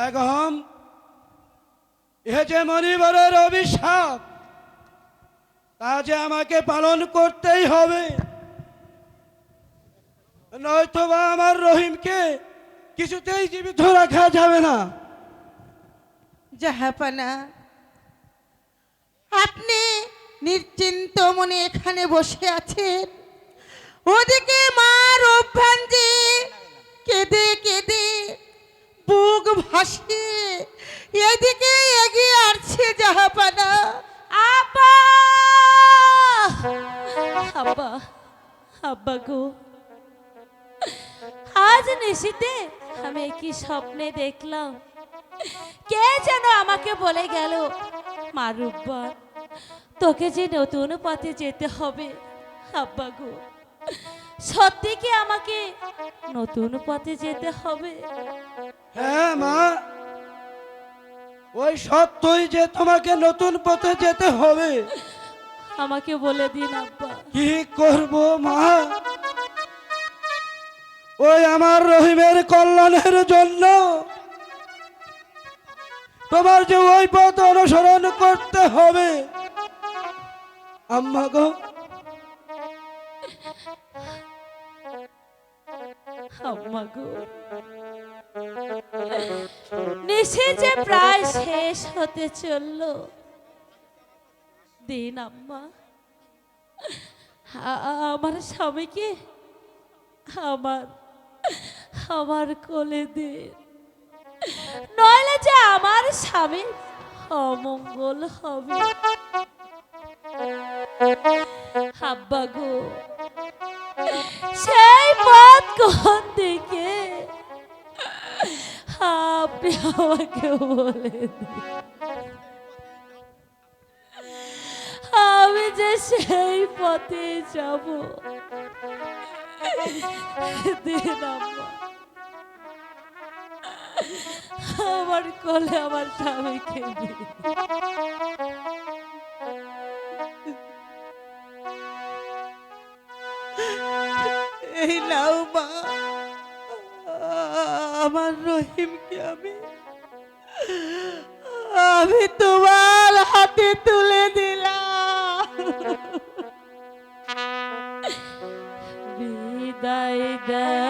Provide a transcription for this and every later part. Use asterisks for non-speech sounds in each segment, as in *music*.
বেগম এ যে মনিবরের অভিশাপ, তা যে আমাকে পালন করতেই হবে। নয়তোবা আমার রহিমকে কিছুতেই জীবিত রাখা যাবে না। জাহাপানা আপনি নিশ্চিন্ত মনে এখানে বসে আছেন। ওদিকে মার অভ্যাঞ্জি কেঁদে কেঁদে বুক ভাসিয়ে এদিকে এগিয়ে আসছে জাহাপানা। আব্বা! আব্বা আব্বা গো। আজ নিশিতে আমি কি স্বপ্নে দেখলাম? কে যেন আমাকে বলে গেল মারুব্বার তোকে যে নতুন পথে যেতে হবে, আব্বা গো। সত্যি কি আমাকে নতুন পথে যেতে হবে? হ্যাঁ মা। ওই সত্যই যে তোমাকে নতুন পথে যেতে হবে। আমাকে বলে দিন আব্বা। কি করব মা? ওই আমার রহিমের কল্যাণের জন্য তোমার যে ওই পথ অনুসরণ করতে হবে। আম্মা গো। আম্মা গো। নিশে যে প্রায় শেষ হতে চলল। দিন আম্মা, আমার স্বামীকে আমার আমার কোলে দিন। নইলে যে আমার স্বামী অমঙ্গল হবে। আব্বা গো, সেই পথ কোন দিকে আপনি বলে আমি যে সেই পথে যাব। আমার কলে আমার স্বামীকে এই নাও মা। আমার রহিমকে আমি আমি তোমার হাতে তুলে দিলাম। বিদায় দেন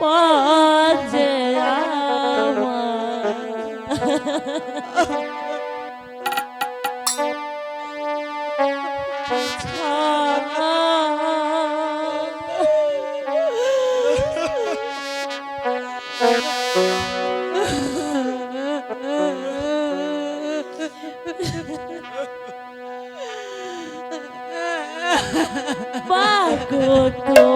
পচে *laughs* *laughs* বাগো তোমার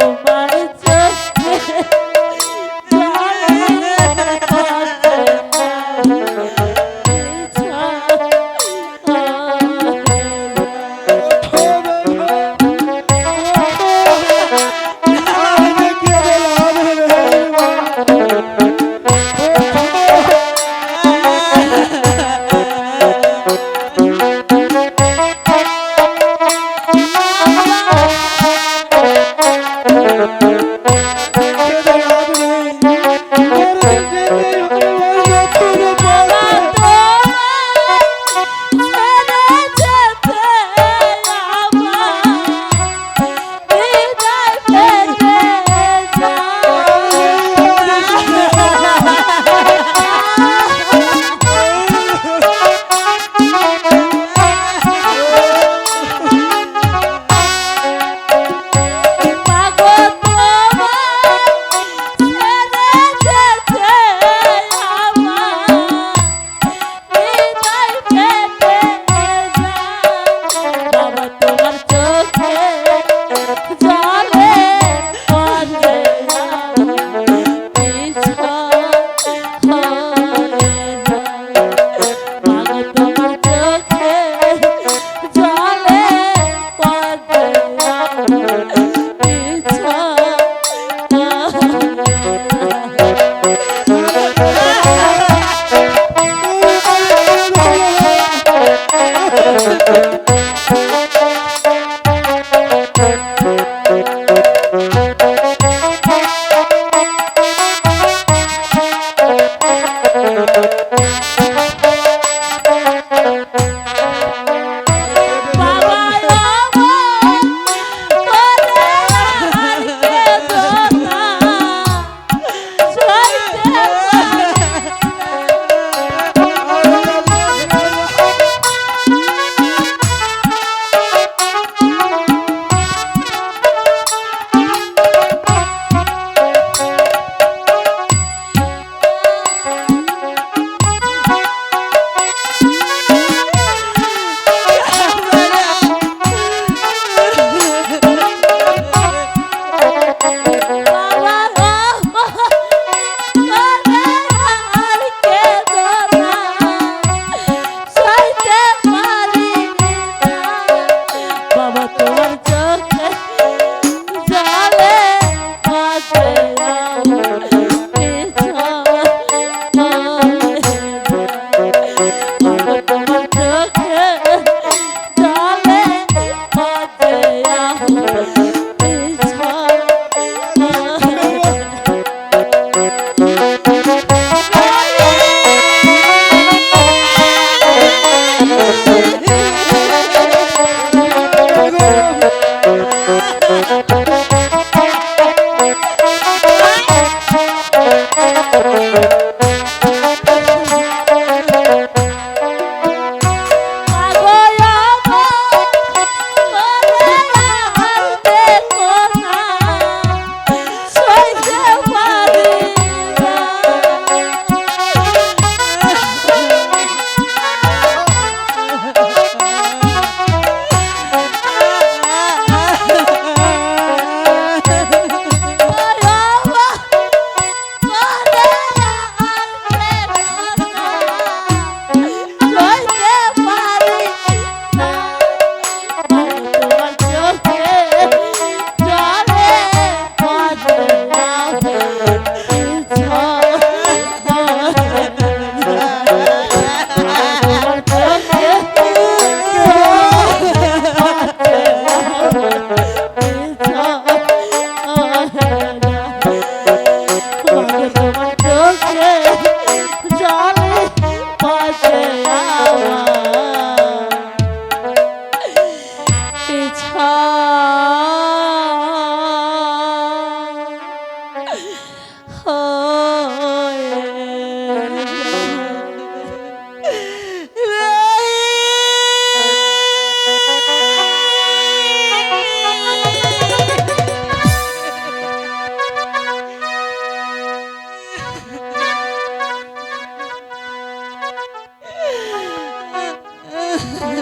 আমার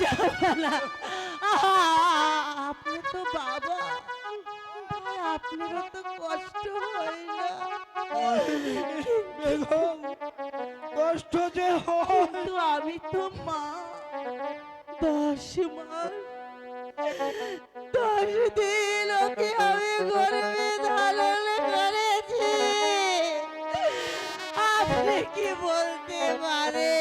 যাবে আপনি তো বাবা তো কষ্ট হয় না। বেগম কষ্ট যে কিন্তু আমি তো মা দশ মাস দশ দিন ওকে আমি গর্বে ধারণ করেছি। আপনি কি বলতে পারে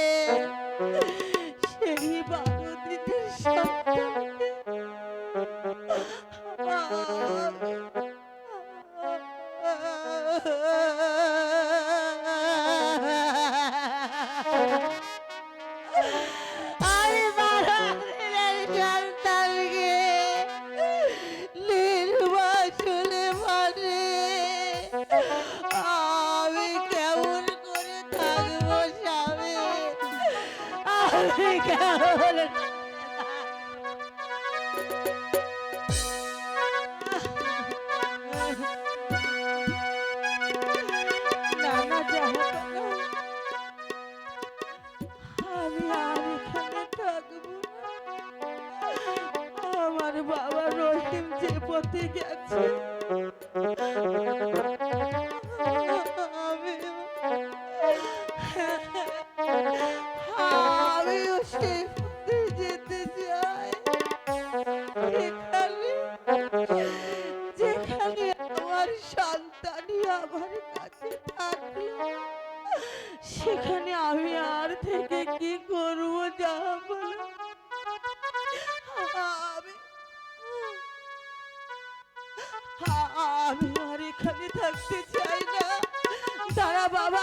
আমার বাবা রহিম যে পথে গেছে। থাকতে চাই না। তারা বাবা